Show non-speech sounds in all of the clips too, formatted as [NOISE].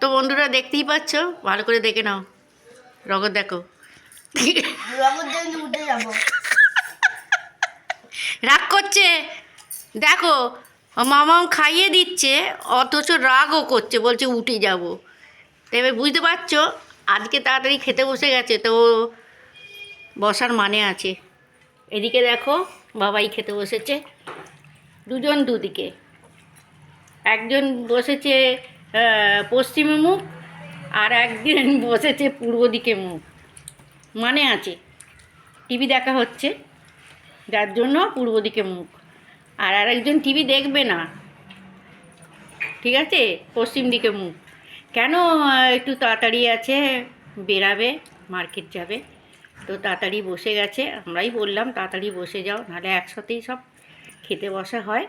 তো বন্ধুরা দেখতেই পাচ্ছ? ভালো করে দেখে নাও। রগত দেখো। রাগ করছে? দেখো মামাম খাইয়ে দিচ্ছে অথচ রাগও করছে বলছে উঠে যাব। তো এবার বুঝতে পারছ? আজকে তাড়াতাড়ি খেতে বসে গেছে তো বসার মানে আছে। এদিকে দেখো বাবাই খেতে বসেছে। দুজন দুদিকে। একজন বসেছে পশ্চিমে মুখ আর একদিন [LAUGHS] বসেছে পূর্ব দিকে মুখ। মানে আছে। টিভি দেখা হচ্ছে। যার জন্য পূর্ব দিকে মুখ। আর আরেকজন টিভি দেখবে না। ঠিক আছে? পশ্চিম দিকে মুখ। কেন একটু তাড়াতাড়ি আছে, বেরাবে, মার্কেট যাবে। তো তাড়াতাড়ি বসে গেছে। আমরাই বললাম, তাড়াতাড়ি বসে যাও। নাহলে একসাথেই সব খেতে বসা হয়।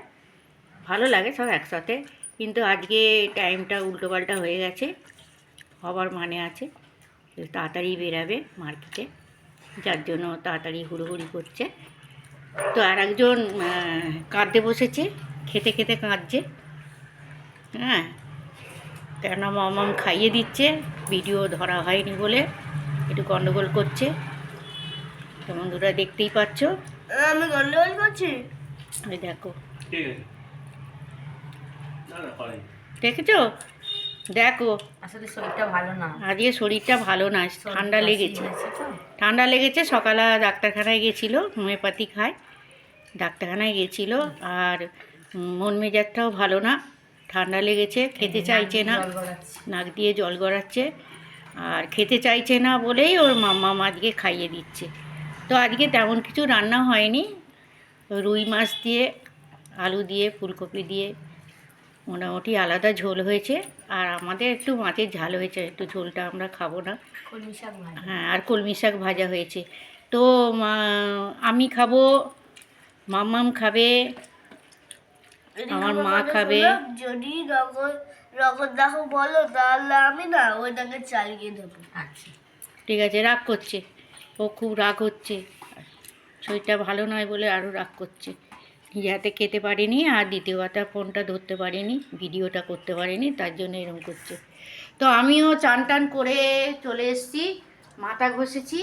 ভালো লাগে সব একসাথে। কিন্তু আজকে টাইমটা উল্টোপাল্টা হয়ে গেছে। হবার মানে আছে। তাড়াতাড়ি বেরাবে মার্কেটে। যার জন্য তাড়াতাড়ি হুড়োহুড়ি করছে। তো আর একজন কাঁদতে বসেছে। খেতে খেতে কাঁদছে। হ্যাঁ? কেন মামাম খাইয়ে দিচ্ছে। ভিডিও ধরা হয়নি বলে একটু গন্ডগোল করছে। তো বন্ধুরা দেখতেই পাচ্ছ। আমি গন্ডগোল করছি? ওই দেখো। ঠিক আছে। দেখেছ? দেখো। আসলে শরীরটা ভালো না। আজকে শরীরটা ভালো না ঠান্ডা লেগেছে। ঠান্ডা লেগেছে সকালে ডাক্তারখানায় গেছিল হোমিওপ্যাথি খায়। ডাক্তারখানায় গেছিল আর মন মেজাজটাও ভালো না ঠান্ডা লেগেছে খেতে চাইছে না। নাক দিয়ে জল গড়াচ্ছে আর খেতে চাইছে না বলেই ওর মাম্মা আজকে খাইয়ে দিচ্ছে। তো আজকে তেমন কিছু রান্না হয়নি। রুই মাছ দিয়ে আলু দিয়ে ফুলকপি দিয়ে মোটামুটি আলাদা ঝোল হয়েছে আর আমাদের একটু মাছের ঝাল হয়েছে একটু ঝোলটা আমরা খাব না। কলমি শাক হ্যাঁ আর কলমি শাক ভাজা হয়েছে। তো মা- আমি খাব মাম্মাম খাবে আমার মা খাবে। যদি দেখো বলো তাহলে আমি না ওইটাকে চালিয়ে দেবো। আচ্ছা। ঠিক আছে রাগ করছে। ও খুব রাগ হচ্ছে। শরীরটা ভালো নয় বলে আরও রাগ করছে। হাতে খেতে পারিনি আর দ্বিতীয় কথা ফোনটা ধরতে পারিনি, ভিডিওটা করতে পারিনি, তার জন্য এরকম করছে। তো আমিও চান টান করে চলে এসেছি, মাথা ঘষেছি।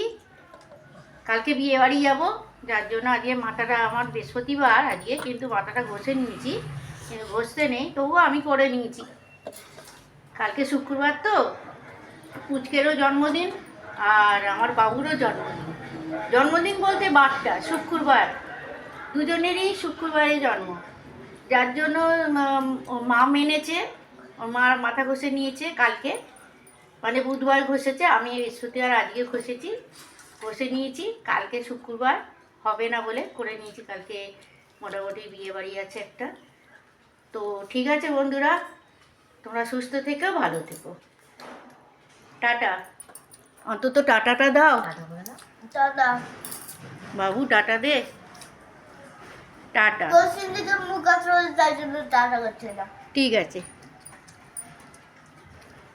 কালকে বিয়ে বাড়ি যাব, যার জন্য আজকে মাথাটা আমার বৃহস্পতিবার, আজকে কিন্তু মাথাটা ঘষে নিয়েছি ঘষতে নেই, তবুও আমি করে নিয়েছি। কালকে শুক্রবার তো, পুচকেরও জন্মদিন আর আমার বাবুরও জন্মদিন। জন্মদিন বলতে বারটা, শুক্রবার। দুজনেরই শুক্রবারে জন্ম। যার জন্য ও মা মেনেছে ওর মা মাথা ঘষে নিয়েছে কালকে। মানে বুধবার ঘষেছে আমি বৃহস্পতিবার আজকে ঘষেছি। ঘষে নিয়েছি কালকে শুক্রবার হবে না বলে করে নিয়েছি কালকে মোটামুটি বিয়ে বাড়ি আছে একটা। তো ঠিক আছে বন্ধুরা তোমরা সুস্থ থেকো ভালো থেকো। টাটা। অন্তত টাটাটা দাও। দাদা বাবু টাটা দে। টাটা। মুখ আছে তাই জন্য টাটা করছে না। ঠিক আছে।